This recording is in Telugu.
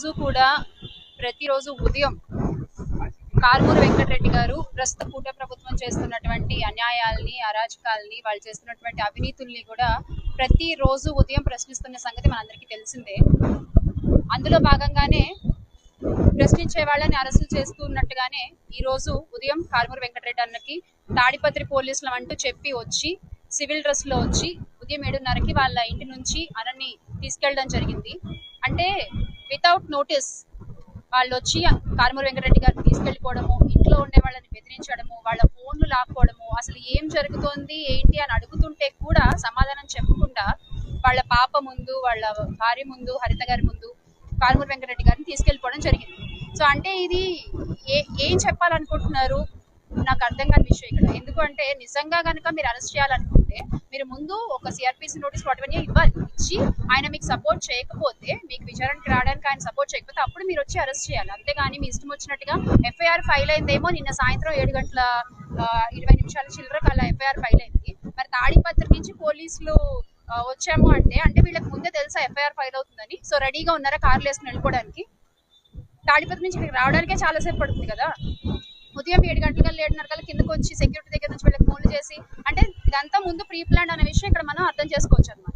రోజు కూడా ప్రతిరోజు ఉదయం కార్మూరు వెంకటరెడ్డి గారు ప్రస్తుత కూట ప్రభుత్వం చేస్తున్నటువంటి అన్యాయాల్ని అరాచకాల్ని వాళ్ళు చేస్తున్నటువంటి అవినీతుల్ని కూడా ప్రతిరోజు ఉదయం ప్రశ్నిస్తున్న సంగతి మనందరికీ తెలిసిందే. అందులో భాగంగానే ప్రశ్నించే వాళ్ళని అరెస్టు చేస్తున్నట్టుగానే ఈ రోజు ఉదయం కార్మూరు వెంకటరెడ్డి అన్నకి తాడిపత్రి పోలీసులం అంటూ చెప్పి వచ్చి సివిల్ డ్రెస్లో వచ్చి ఉదయం ఏడున్నరకి వాళ్ళ ఇంటి నుంచి అనని తీసుకెళ్ళడం జరిగింది. అంటే వితౌట్ నోటీస్ వాళ్ళు వచ్చి కారుమూరి వెంకటరెడ్డి గారిని తీసుకెళ్ళిపోవడము ఇంట్లో ఉండే వాళ్ళని బెదిరించడము వాళ్ళ ఫోన్లు లాక్కోవడము అసలు ఏం జరుగుతోంది ఏంటి అని అడుగుతుంటే కూడా సమాధానం చెప్పకుండా వాళ్ళ పాప ముందు వాళ్ళ భార్య ముందు హరిత గారి ముందు కారుమూరి వెంకటరెడ్డి గారిని తీసుకెళ్ళిపోవడం జరిగింది. సో అంటే ఇది ఏ ఏం చెప్పాలనుకుంటున్నారు? నాకు అర్థం కాని విషయం ఇక్కడ. ఎందుకంటే నిజంగా కనుక మీరు అరెస్ట్ చేయాలనుకుంటే మీరు ముందు ఒక సిఆర్పిసి నోటీస్ వాటివన్నీ ఇవ్వాలి. ఇచ్చి ఆయన మీకు సపోర్ట్ చేయకపోతే మీకు విచారణకి రావడానికి ఆయన సపోర్ట్ చేయకపోతే అప్పుడు మీరు వచ్చి అరెస్ట్ చేయాలి. అంతేగాని మీ ఇష్టం వచ్చినట్టుగా ఎఫ్ఐఆర్ ఫైల్ అయిందేమో నిన్న సాయంత్రం ఏడు గంటల ఇరవై నిమిషాల చిల్లర కల్లా ఎఫ్ఐఆర్ ఫైల్ అయింది. మరి తాడిపత్రి నుంచి పోలీసులు వచ్చాము అంటే అంటే వీళ్ళకి ముందే తెలుసా ఎఫ్ఐఆర్ ఫైల్ అవుతుందని? సో రెడీగా ఉన్నారా? కార్లు వేసుకుని వెళ్ళిపోవడానికి? తాడిపత్రి నుంచి ఇక్కడికి రావడానికే చాలా సేపు పడుతుంది కదా? ఉదయం ఏడు గంటల కల్లా ఏడున్నర కల్లా కిందకు వచ్చి సెక్యూరిటీ దగ్గర నుంచి వీళ్ళకి ఫోన్లు చేసి అంటే ఇదంతా ముందు ప్రీ ప్లాన్ అనే విషయం ఇక్కడ మనం అర్థం చేసుకోవచ్చు అనమాట